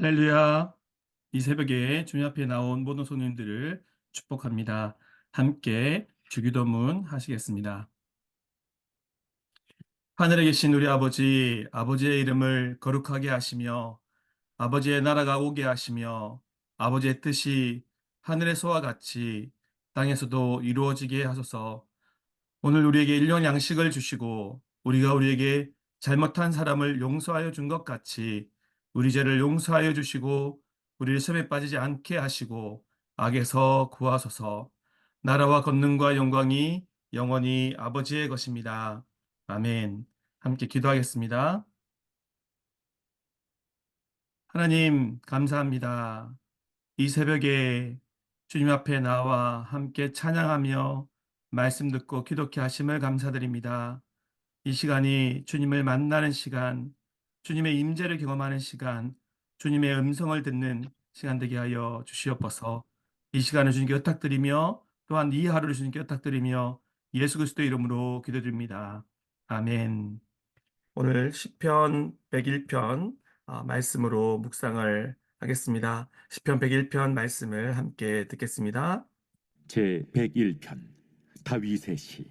할렐루야. 이 새벽에 주님 앞에 나온 모든 손님들을 축복합니다. 함께 주기도문 하시겠습니다. 하늘에 계신 우리 아버지, 아버지의 이름을 거룩하게 하시며 아버지의 나라가 오게 하시며 아버지의 뜻이 하늘에서와 같이 땅에서도 이루어지게 하소서. 오늘 우리에게 일용 양식을 주시고 우리가 우리에게 잘못한 사람을 용서하여 준 것 같이 우리 죄를 용서하여 주시고 우리를 시험에 빠지지 않게 하시고 악에서 구하소서. 나라와 권능과 영광이 영원히 아버지의 것입니다. 아멘. 함께 기도하겠습니다. 하나님, 감사합니다. 이 새벽에 주님 앞에 나와 함께 찬양하며 말씀 듣고 기독해 하심을 감사드립니다. 이 시간이 주님을 만나는 시간, 주님의 임재를 경험하는 시간, 주님의 음성을 듣는 시간 되게 하여 주시옵소서. 이 시간을 주님께 부탁드리며 또한 이 하루를 주님께 부탁드리며 예수 그리스도 이름으로 기도드립니다. 아멘. 오늘 시편 101편 아, 말씀으로 묵상을 하겠습니다. 시편 101편 말씀을 함께 듣겠습니다. 제 101편 다윗의 시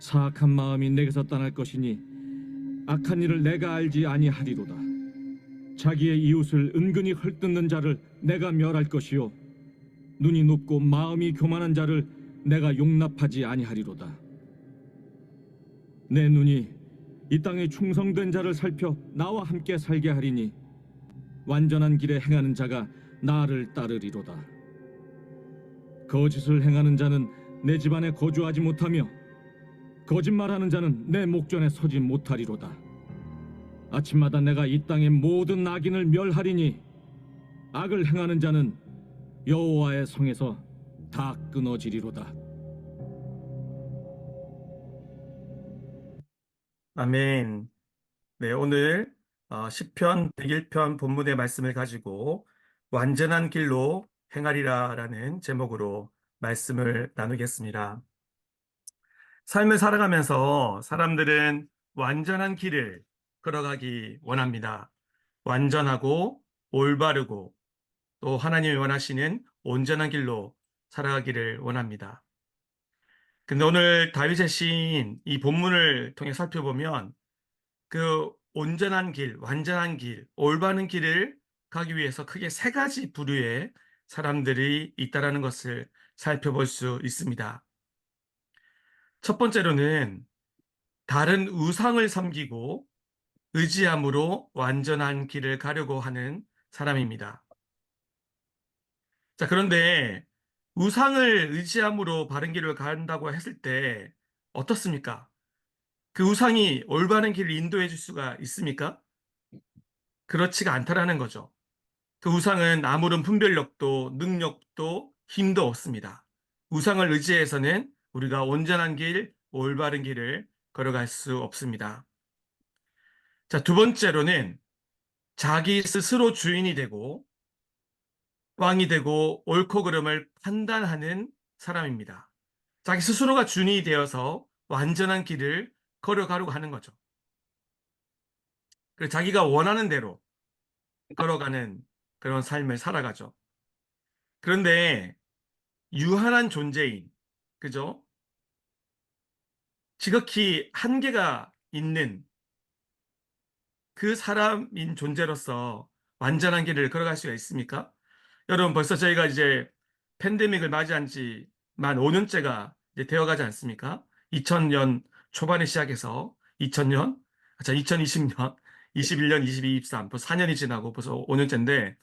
사악한 마음이 내게서 떠날 것이니 악한 일을 내가 알지 아니하리로다. 자기의 이웃을 은근히 헐뜯는 자를 내가 멸할 것이요 눈이 높고 마음이 교만한 자를 내가 용납하지 아니하리로다. 내 눈이 이 땅에 충성된 자를 살펴 나와 함께 살게 하리니 완전한 길에 행하는 자가 나를 따르리로다. 거짓을 행하는 자는 내 집안에 거주하지 못하며 거짓말하는 자는 내 목전에 서지 못하리로다. 아침마다 내가 이 땅의 모든 악인을 멸하리니 악을 행하는 자는 여호와의 성에서 다 끊어지리로다. 아멘. 네, 오늘 어, 시편 101편 본문의 말씀을 가지고 완전한 길로 행하리라라는 제목으로 말씀을 나누겠습니다. 삶을 살아가면서 사람들은 완전한 길을 걸어가기 원합니다. 완전하고 올바르고 또 하나님이 원하시는 온전한 길로 살아가기를 원합니다. 근데 오늘 다윗의 시인 이 본문을 통해 살펴보면 그 온전한 길, 완전한 길, 올바른 길을 가기 위해서 크게 세 가지 부류의 사람들이 있다라는 것을 살펴볼 수 있습니다. 첫 번째로는 다른 우상을 섬기고 의지함으로 완전한 길을 가려고 하는 사람입니다. 자, 그런데 우상을 의지함으로 바른 길을 간다고 했을 때 어떻습니까? 그 우상이 올바른 길을 인도해 줄 수가 있습니까? 그렇지가 않다라는 거죠. 그 우상은 아무런 분별력도 능력도 힘도 없습니다. 우상을 의지해서는 우리가 온전한 길, 올바른 길을 걸어갈 수 없습니다. 자, 두 번째로는 자기 스스로 주인이 되고 왕이 되고 옳고 그름을 판단하는 사람입니다. 자기 스스로가 주인이 되어서 완전한 길을 걸어가려고 하는 거죠. 그래서 자기가 원하는 대로 걸어가는 그런 삶을 살아가죠. 그런데 유한한 존재인, 그죠? 지극히 한계가 있는 그 사람인 존재로서 완전한 길을 걸어갈 수가 있습니까? 여러분 벌써 저희가 이제 팬데믹을 맞이한 지 만 5년째가 이제 되어가지 않습니까? 2000년 초반에 시작해서 2000년, 자 2020년, 21년, 22, 23, 벌써 4년이 지나고 벌써 5년째인데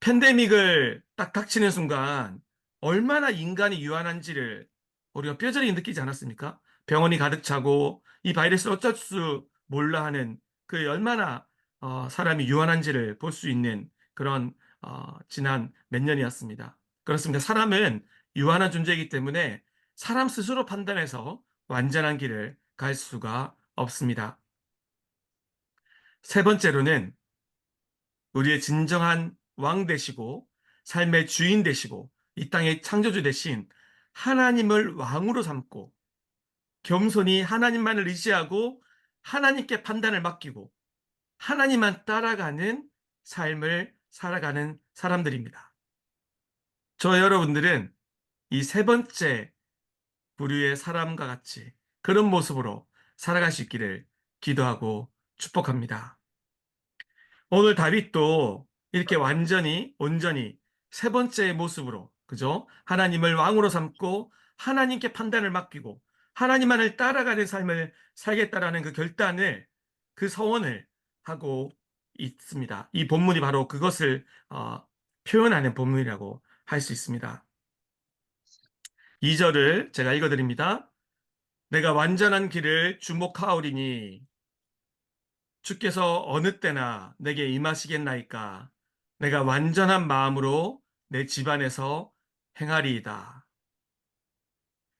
팬데믹을 딱 닥치는 순간 얼마나 인간이 유한한지를 우리가 뼈저리 느끼지 않았습니까? 병원이 가득 차고 이 바이러스를 어쩔 수 몰라 하는 그그 얼마나 어, 사람이 유한한지를 볼 수 있는 그런 어, 지난 몇 년이었습니다. 그렇습니다. 사람은 유한한 존재이기 때문에 사람 스스로 판단해서 완전한 길을 갈 수가 없습니다. 세 번째로는 우리의 진정한 왕 되시고 삶의 주인 되시고 이 땅의 창조주 되신 하나님을 왕으로 삼고 겸손히 하나님만을 의지하고 하나님께 판단을 맡기고 하나님만 따라가는 삶을 살아가는 사람들입니다. 저 여러분들은 이 세 번째 부류의 사람과 같이 그런 모습으로 살아갈 수 있기를 기도하고 축복합니다. 오늘 다윗도 이렇게 완전히 온전히 세 번째 모습으로 그죠? 하나님을 왕으로 삼고 하나님께 판단을 맡기고 하나님만을 따라가는 삶을 살겠다라는 그 결단을 그 서원을 하고 있습니다. 이 본문이 바로 그것을 어, 표현하는 본문이라고 할 수 있습니다. 2절을 제가 읽어드립니다. 내가 완전한 길을 주목하오리니 주께서 어느 때나 내게 임하시겠나이까 내가 완전한 마음으로 내 집안에서 행하리이다.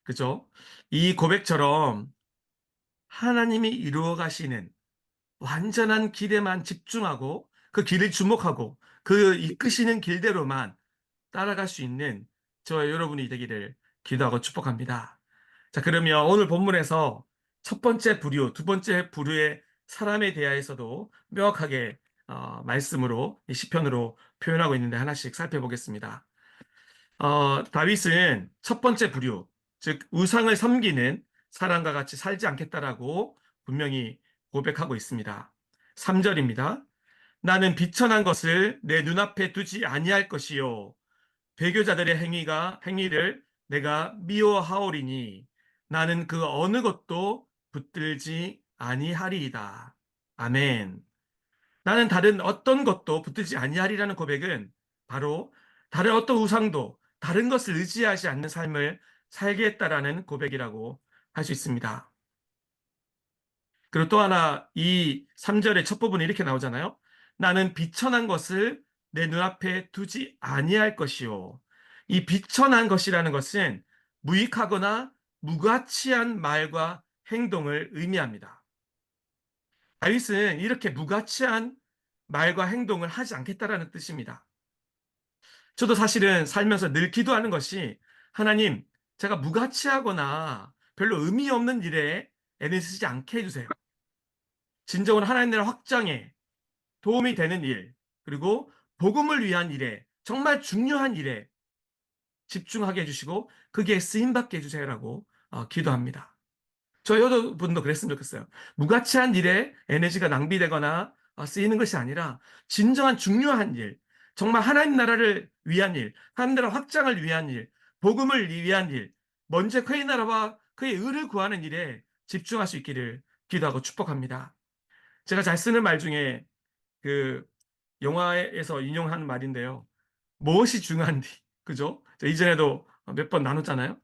그죠? 이 고백처럼 하나님이 이루어 가시는 완전한 길에만 집중하고 그 길을 주목하고 그 이끄시는 길대로만 따라갈 수 있는 저 여러분이 되기를 기도하고 축복합니다. 자, 그러면 오늘 본문에서 첫 번째 부류, 두 번째 부류의 사람에 대하여서도 명확하게 어, 말씀으로 이 시편으로 표현하고 있는데 하나씩 살펴보겠습니다. 어, 다윗은 첫 번째 부류, 즉 우상을 섬기는 사람과 같이 살지 않겠다라고 분명히 고백하고 있습니다. 3절입니다. 나는 비천한 것을 내 눈앞에 두지 아니할 것이요 배교자들의 행위가 행위를 내가 미워하오리니 나는 그 어느 것도 붙들지 아니하리이다. 아멘. 나는 다른 어떤 것도 붙들지 아니하리라는 고백은 바로 다른 어떤 우상도 다른 것을 의지하지 않는 삶을 살겠다라는 고백이라고 할 수 있습니다. 그리고 또 하나 이 3절의 첫 부분이 이렇게 나오잖아요. 나는 비천한 것을 내 눈앞에 두지 아니할 것이요. 이 비천한 것이라는 것은 무익하거나 무가치한 말과 행동을 의미합니다. 다윗은 이렇게 무가치한 말과 행동을 하지 않겠다라는 뜻입니다. 저도 사실은 살면서 늘 기도하는 것이 하나님, 제가 무가치하거나 별로 의미 없는 일에 애를 쓰지 않게 해주세요. 진정으로 하나님 나라 확장에 도움이 되는 일, 그리고 복음을 위한 일에 정말 중요한 일에 집중하게 해주시고 그게 쓰임받게 해주세요라고 어, 기도합니다. 저 여러분도 그랬으면 좋겠어요. 무가치한 일에 에너지가 낭비되거나 어, 쓰이는 것이 아니라 진정한 중요한 일, 정말 하나님 나라를 위한 일, 하나님 나라 확장을 위한 일, 복음을 위한 일, 먼저 그의 나라와 그의 의를 구하는 일에 집중할 수 있기를 기도하고 축복합니다. 제가 잘 쓰는 말 중에 그 영화에서 인용한 말인데요. 무엇이 중요한지, 그죠? 저 이전에도 몇 번 나눴잖아요.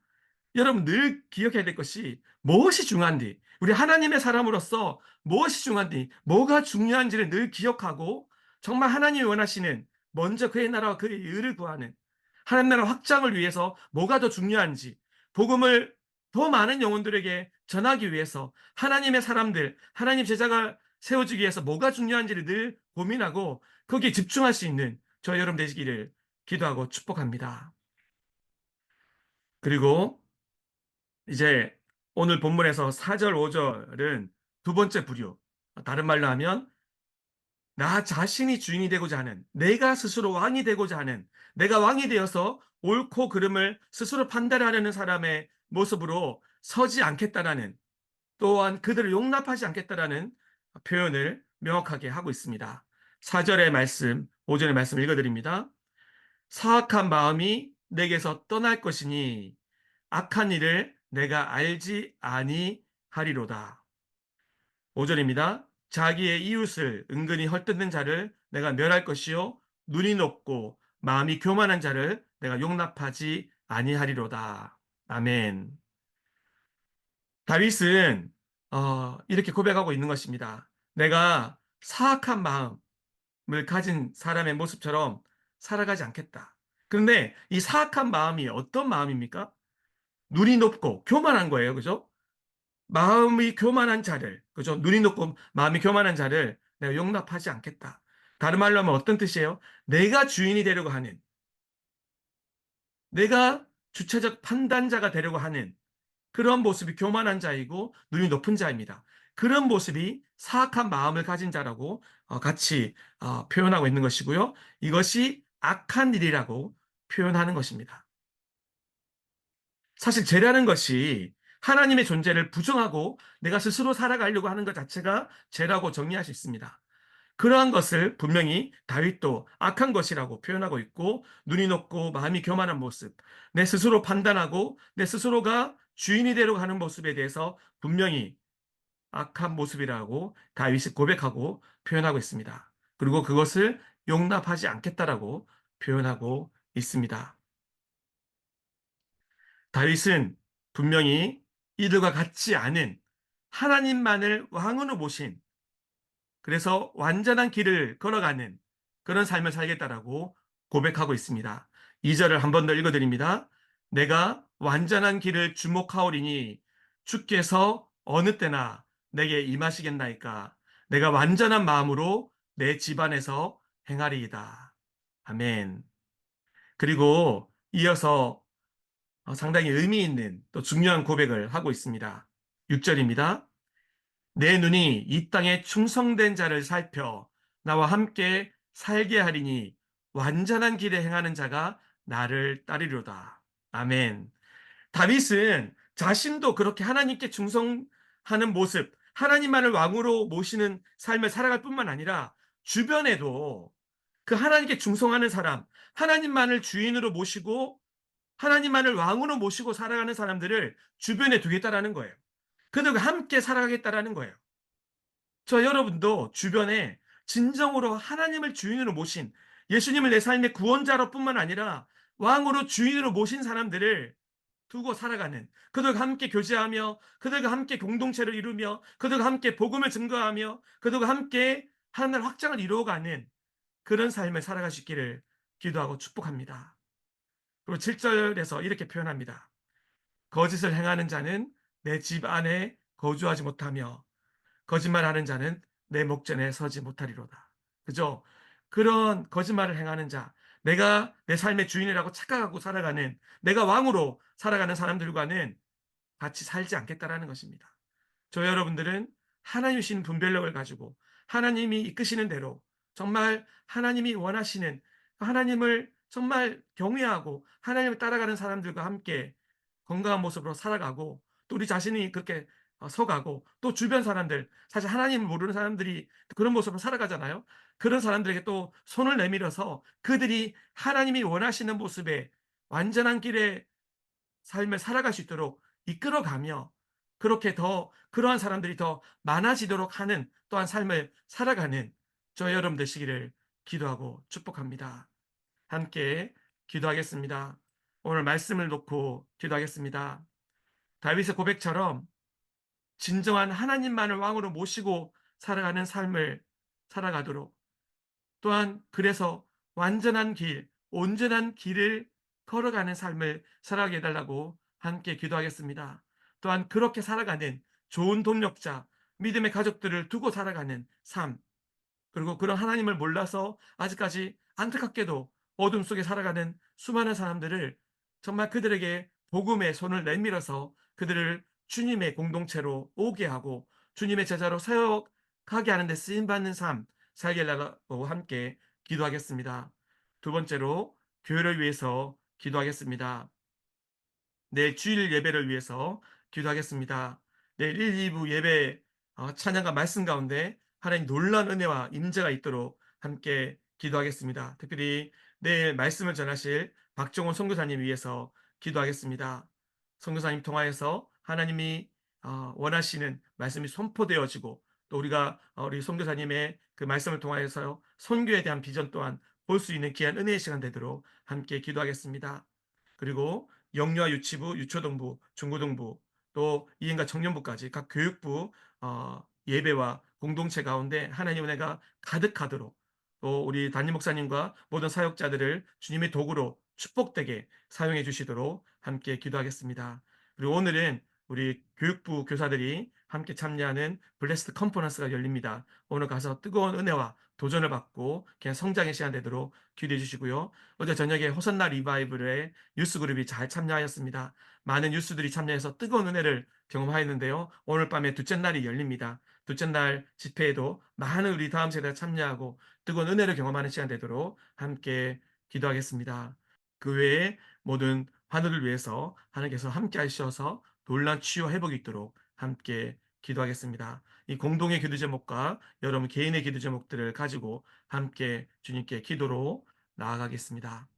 여러분 늘 기억해야 될 것이 무엇이 중요한지, 우리 하나님의 사람으로서 무엇이 중요한지, 뭐가 중요한지를 늘 기억하고 정말 하나님이 원하시는 먼저 그의 나라와 그의 의를 구하는 하나님 나라 확장을 위해서 뭐가 더 중요한지, 복음을 더 많은 영혼들에게 전하기 위해서 하나님의 사람들, 하나님 제자가 세워지기 위해서 뭐가 중요한지를 늘 고민하고 거기에 집중할 수 있는 저 여러분 되시기를 기도하고 축복합니다. 그리고 이제 오늘 본문에서 4절, 5절은 두 번째 부류. 다른 말로 하면 나 자신이 주인이 되고자 하는, 내가 스스로 왕이 되고자 하는, 내가 왕이 되어서 옳고 그름을 스스로 판단하려는 사람의 모습으로 서지 않겠다라는 또한 그들을 용납하지 않겠다라는 표현을 명확하게 하고 있습니다. 4절의 말씀, 5절의 말씀 읽어드립니다. 사악한 마음이 내게서 떠날 것이니 악한 일을 내가 알지 아니하리로다. 5절입니다. 자기의 이웃을 은근히 헐뜯는 자를 내가 멸할 것이요 눈이 높고 마음이 교만한 자를 내가 용납하지 아니하리로다. 아멘. 다윗은 어, 이렇게 고백하고 있는 것입니다. 내가 사악한 마음을 가진 사람의 모습처럼 살아가지 않겠다. 그런데 이 사악한 마음이 어떤 마음입니까? 눈이 높고 교만한 거예요. 그죠? 마음이 교만한 자를, 그죠? 눈이 높고 마음이 교만한 자를 내가 용납하지 않겠다. 다른 말로 하면 어떤 뜻이에요? 내가 주인이 되려고 하는, 내가 주체적 판단자가 되려고 하는 그런 모습이 교만한 자이고 눈이 높은 자입니다. 그런 모습이 사악한 마음을 가진 자라고 어, 같이 어, 표현하고 있는 것이고요. 이것이 악한 일이라고 표현하는 것입니다. 사실 죄라는 것이 하나님의 존재를 부정하고 내가 스스로 살아가려고 하는 것 자체가 죄라고 정리할 수 있습니다. 그러한 것을 분명히 다윗도 악한 것이라고 표현하고 있고 눈이 높고 마음이 교만한 모습, 내 스스로 판단하고 내 스스로가 주인이 되려고 하는 모습에 대해서 분명히 악한 모습이라고 다윗이 고백하고 표현하고 있습니다. 그리고 그것을 용납하지 않겠다라고 표현하고 있습니다. 다윗은 분명히 이들과 같지 않은 하나님만을 왕으로 모신 그래서 완전한 길을 걸어가는 그런 삶을 살겠다라고 고백하고 있습니다. 2절을 한 번 더 읽어드립니다. 내가 완전한 길을 주목하오리니 주께서 어느 때나 내게 임하시겠나이까 내가 완전한 마음으로 내 집안에서 행하리이다. 아멘. 그리고 이어서 어, 상당히 의미 있는 또 중요한 고백을 하고 있습니다. 6절입니다. 내 눈이 이 땅에 충성된 자를 살펴 나와 함께 살게 하리니 완전한 길에 행하는 자가 나를 따르리로다. 아멘. 다윗은 자신도 그렇게 하나님께 충성하는 모습, 하나님만을 왕으로 모시는 삶을 살아갈 뿐만 아니라 주변에도 그 하나님께 충성하는 사람, 하나님만을 주인으로 모시고 하나님만을 왕으로 모시고 살아가는 사람들을 주변에 두겠다라는 거예요. 그들과 함께 살아가겠다라는 거예요. 저 여러분도 주변에 진정으로 하나님을 주인으로 모신 예수님을 내 삶의 구원자로 뿐만 아니라 왕으로 주인으로 모신 사람들을 두고 살아가는 그들과 함께 교제하며 그들과 함께 공동체를 이루며 그들과 함께 복음을 증거하며 그들과 함께 하나님 확장을 이루어가는 그런 삶을 있기를 기도하고 축복합니다. 그리고 7절에서 이렇게 표현합니다. 거짓을 행하는 자는 내 집 안에 거주하지 못하며 거짓말하는 자는 내 목전에 서지 못하리로다. 그죠? 그런 거짓말을 행하는 자, 내가 내 삶의 주인이라고 착각하고 살아가는 내가 왕으로 살아가는 사람들과는 같이 살지 않겠다라는 것입니다. 저 여러분들은 하나님 신 분별력을 가지고 하나님이 이끄시는 대로 정말 하나님이 원하시는 하나님을 정말 경외하고 하나님을 따라가는 사람들과 함께 건강한 모습으로 살아가고 또 우리 자신이 그렇게 어, 서가고 또 주변 사람들 사실 하나님을 모르는 사람들이 그런 모습으로 살아가잖아요. 그런 사람들에게 또 손을 내밀어서 그들이 하나님이 원하시는 모습에 완전한 길의 삶을 살아갈 수 있도록 이끌어가며 그렇게 더 그러한 사람들이 더 많아지도록 하는 또한 삶을 살아가는 저 여러분 되시기를 기도하고 축복합니다. 함께 기도하겠습니다. 오늘 말씀을 놓고 기도하겠습니다. 다윗의 고백처럼 진정한 하나님만을 왕으로 모시고 살아가는 삶을 살아가도록 또한 그래서 완전한 길, 온전한 길을 걸어가는 삶을 살아가게 해달라고 함께 기도하겠습니다. 또한 그렇게 살아가는 좋은 동력자, 믿음의 가족들을 두고 살아가는 삶, 그리고 그런 하나님을 몰라서 아직까지 안타깝게도 어둠 속에 살아가는 수많은 사람들을 정말 그들에게 복음의 손을 내밀어서 그들을 주님의 공동체로 오게 하고 주님의 제자로 세워가게 하는 데 쓰임 받는 삶 살게 하라고 함께 기도하겠습니다. 두 번째로 교회를 위해서 기도하겠습니다. 내일 주일 예배를 위해서 기도하겠습니다. 내일 1, 2부 예배 어, 찬양과 말씀 가운데 하나님 놀란 은혜와 임재가 있도록 함께 기도하겠습니다. 특별히 내일 말씀을 전하실 박정원 선교사님 위해서 기도하겠습니다. 선교사님 통하여서 하나님이 어, 원하시는 말씀이 선포되어지고 또 우리가 어, 우리 선교사님의 그 말씀을 통하여서 선교에 대한 비전 또한 볼 수 있는 귀한 은혜의 시간 되도록 함께 기도하겠습니다. 그리고 영유아 유치부, 유초동부, 중고등부 또 이행과 청년부까지 각 교육부 어, 예배와 공동체 가운데 하나님 은혜가 가득하도록 또 우리 담임 목사님과 모든 사역자들을 주님의 도구로 축복되게 사용해 주시도록 함께 기도하겠습니다. 그리고 오늘은 우리 교육부 교사들이 함께 참여하는 블레스드 컨퍼런스가 열립니다. 오늘 가서 뜨거운 은혜와 도전을 받고 그냥 성장의 시간 되도록 기도해 주시고요. 어제 저녁에 호선나 리바이블의 유스 그룹이 잘 참여하였습니다. 많은 유스들이 참여해서 뜨거운 은혜를 경험하였는데요. 오늘 밤에 둘째 날이 열립니다. 둘째 날 집회에도 많은 우리 다음 세대가 참여하고 뜨거운 은혜를 경험하는 시간 되도록 함께 기도하겠습니다. 그 외에 모든 환우를 위해서 하나님께서 함께 하셔서 놀란 치유 회복이 있도록 함께 기도하겠습니다. 이 공동의 기도 제목과 여러분 개인의 기도 제목들을 가지고 함께 주님께 기도로 나아가겠습니다.